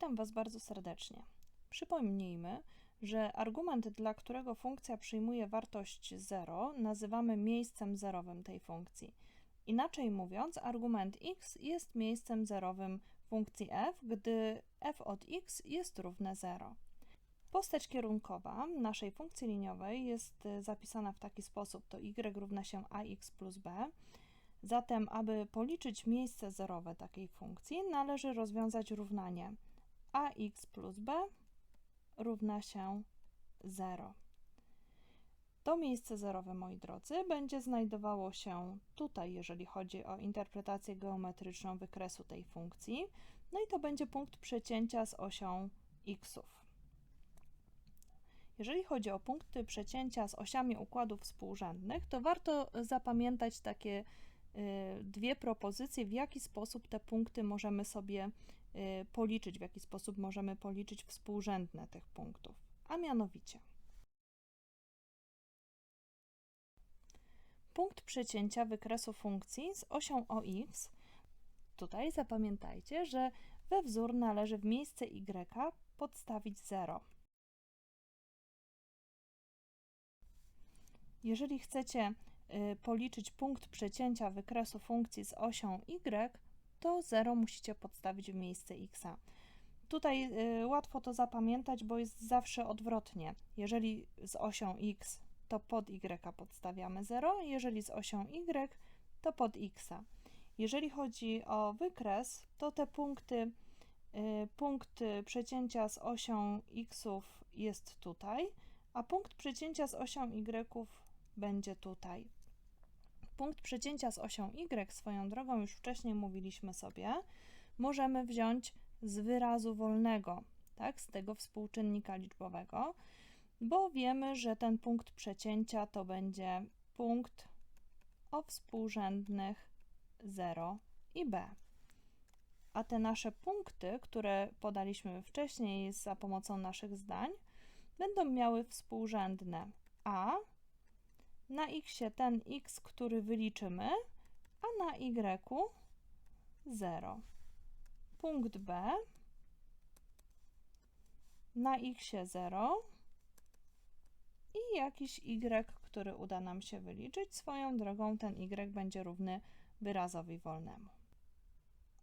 Witam Was bardzo serdecznie. Przypomnijmy, że argument, dla którego funkcja przyjmuje wartość 0, nazywamy miejscem zerowym tej funkcji. Inaczej mówiąc, argument x jest miejscem zerowym funkcji f, gdy f od x jest równe 0. Postać kierunkowa naszej funkcji liniowej jest e, zapisana w taki sposób, to y równa się ax plus b. Zatem, aby policzyć miejsce zerowe takiej funkcji, należy rozwiązać równanie ax plus b równa się 0. To miejsce zerowe, moi drodzy, będzie znajdowało się tutaj, jeżeli chodzi o interpretację geometryczną wykresu tej funkcji. No i to będzie punkt przecięcia z osią xów. Jeżeli chodzi o punkty przecięcia z osiami układów współrzędnych, to warto zapamiętać takie y, dwie propozycje, w jaki sposób te punkty możemy sobie policzyć, w jaki sposób możemy policzyć współrzędne tych punktów, a mianowicie punkt przecięcia wykresu funkcji z osią OX. Tutaj zapamiętajcie, że we wzór należy w miejsce y podstawić 0. Jeżeli chcecie y, policzyć punkt przecięcia wykresu funkcji z osią y, to 0 musicie podstawić w miejsce x. Tutaj y, łatwo to zapamiętać, bo jest zawsze odwrotnie. Jeżeli z osią x, to pod y podstawiamy 0, jeżeli z osią y, to pod x. Jeżeli chodzi o wykres, to te punkty, y, punkt przecięcia z osią x jest tutaj, a punkt przecięcia z osią y będzie tutaj. Punkt przecięcia z osią y, swoją drogą już wcześniej mówiliśmy sobie, możemy wziąć z wyrazu wolnego, tak, z tego współczynnika liczbowego, bo wiemy, że ten punkt przecięcia to będzie punkt o współrzędnych 0 i b. A te nasze punkty, które podaliśmy wcześniej za pomocą naszych zdań, będą miały współrzędne a na x ten x, który wyliczymy, a na y 0. Punkt B na x 0 i jakiś y, który uda nam się wyliczyć. Swoją drogą ten y będzie równy wyrazowi wolnemu.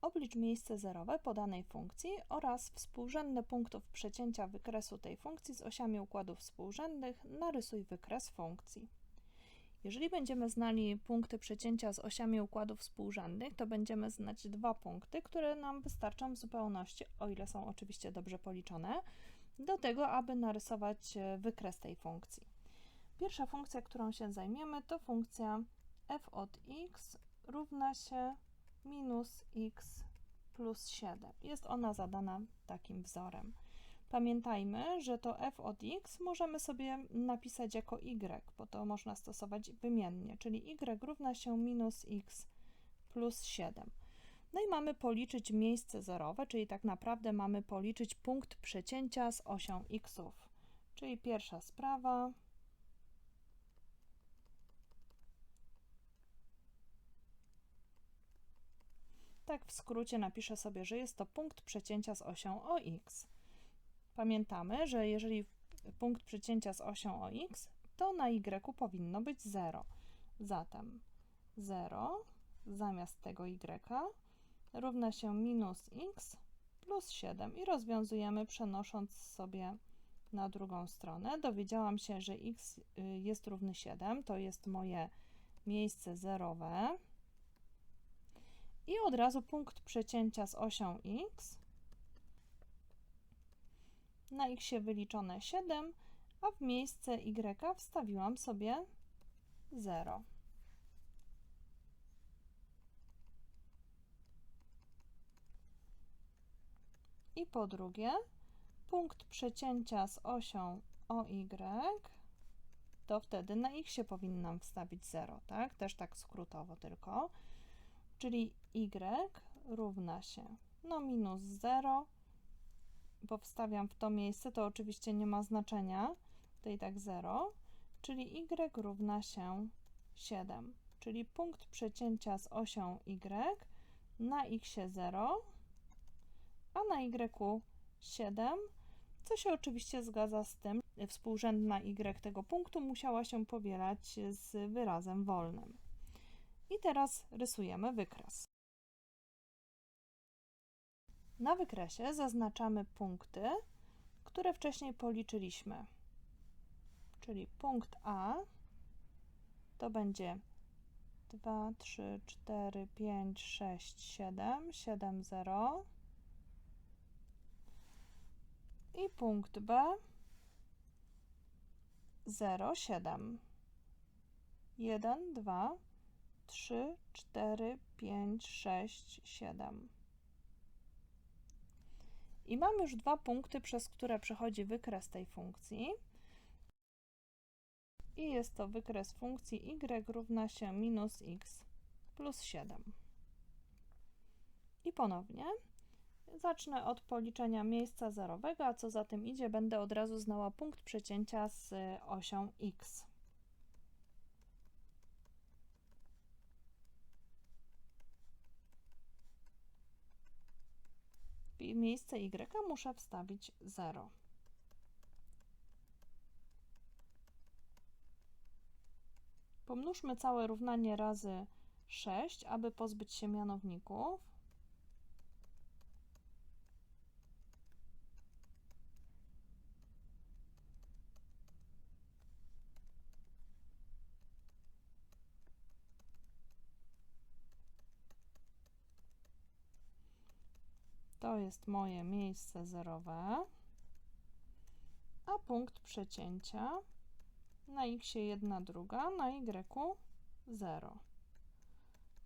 Oblicz miejsce zerowe podanej funkcji oraz współrzędne punktów przecięcia wykresu tej funkcji z osiami układów współrzędnych. Narysuj wykres funkcji. Jeżeli będziemy znali punkty przecięcia z osiami układów współrzędnych, to będziemy znać dwa punkty, które nam wystarczą w zupełności, o ile są oczywiście dobrze policzone, do tego, aby narysować e, wykres tej funkcji. Pierwsza funkcja, którą się zajmiemy, to funkcja f od x równa się minus x plus 7. Jest ona zadana takim wzorem. Pamiętajmy, że to f od x możemy sobie napisać jako y, bo to można stosować wymiennie, czyli y równa się minus x plus 7. No i mamy policzyć miejsce zerowe, czyli tak naprawdę mamy policzyć punkt przecięcia z osią xów. Czyli pierwsza sprawa. Tak w skrócie napiszę sobie, że jest to punkt przecięcia z osią OX. Pamiętamy, że jeżeli punkt przecięcia z osią OX, to na y powinno być 0. Zatem 0 zamiast tego y równa się minus x plus 7 i rozwiązujemy przenosząc sobie na drugą stronę. Dowiedziałam się, że x y, jest równy 7, to jest moje miejsce zerowe. I od razu punkt przecięcia z osią x na x wyliczone 7, a w miejsce y wstawiłam sobie 0. I po drugie, punkt przecięcia z osią OY, to wtedy na x powinnam wstawić 0, tak? Też tak skrótowo tylko. Czyli y równa się no minus 0 bo wstawiam w to miejsce, to oczywiście nie ma znaczenia, to i tak 0, czyli y równa się 7, czyli punkt przecięcia z osią y na x 0, a na y 7, co się oczywiście zgadza z tym. Współrzędna y tego punktu musiała się powielać z wyrazem wolnym. I teraz rysujemy wykres. Na wykresie zaznaczamy punkty, które wcześniej policzyliśmy. Czyli punkt A to będzie 2, 3, 4, 5, 6, 7, 7, 0. I punkt B 0, 7. 1, 2, 3, 4, 5, 6, 7. I mam już dwa punkty, przez które przechodzi wykres tej funkcji. I jest to wykres funkcji y równa się minus x plus 7. I ponownie zacznę od policzenia miejsca zerowego, a co za tym idzie, będę od razu znała punkt przecięcia z osią x. W miejsce y muszę wstawić 0. Pomnóżmy całe równanie razy 6, aby pozbyć się mianowników. To jest moje miejsce zerowe, a punkt przecięcia na x 1 druga, na y 0.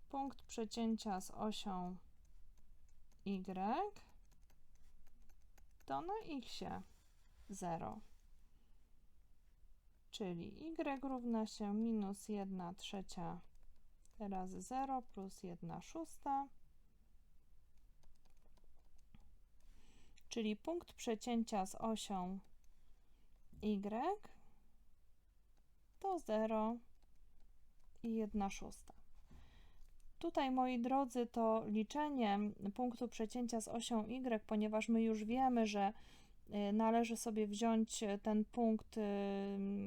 Punkt przecięcia z osią y to na x 0. Czyli y równa się minus 1 trzecia razy 0 plus 1 szósta. Czyli punkt przecięcia z osią y to 0 i 1 szósta. Tutaj, moi drodzy, to liczenie punktu przecięcia z osią y, ponieważ my już wiemy, że y, należy sobie wziąć ten punkt, y,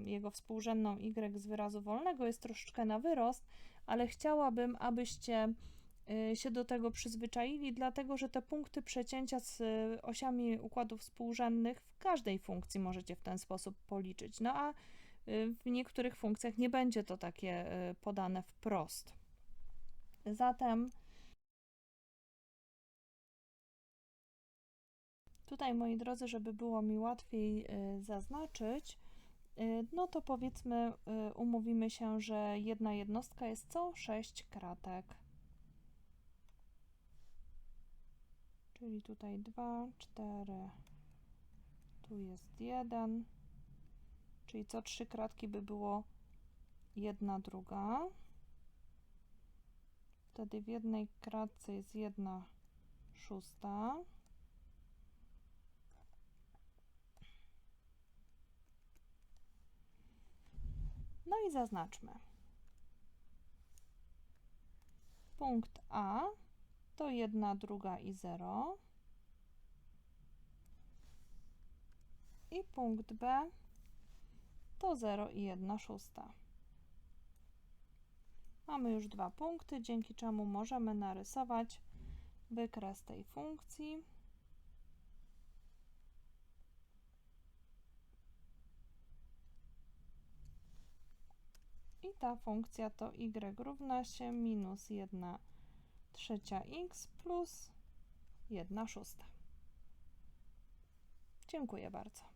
jego współrzędną y z wyrazu wolnego, jest troszeczkę na wyrost, ale chciałabym, abyście się do tego przyzwyczaili, dlatego że te punkty przecięcia z osiami układów współrzędnych w każdej funkcji możecie w ten sposób policzyć. No a w niektórych funkcjach nie będzie to takie y, podane wprost. Zatem tutaj, moi drodzy, żeby było mi łatwiej y, zaznaczyć, y, no to powiedzmy, umówimy się, że jedna jednostka jest co 6 kratek. Czyli tutaj 2, 4, tu jest 1, czyli co trzy kratki by było jedna druga. Wtedy w jednej kratce jest jedna szósta. No i zaznaczmy. Punkt A to jedna druga i 0. I punkt B to 0 i 1 szósta. Mamy już dwa punkty, dzięki czemu możemy narysować wykres tej funkcji. I ta funkcja to y równa się minus 1 trzecia x plus 1 szósta. Dziękuję bardzo.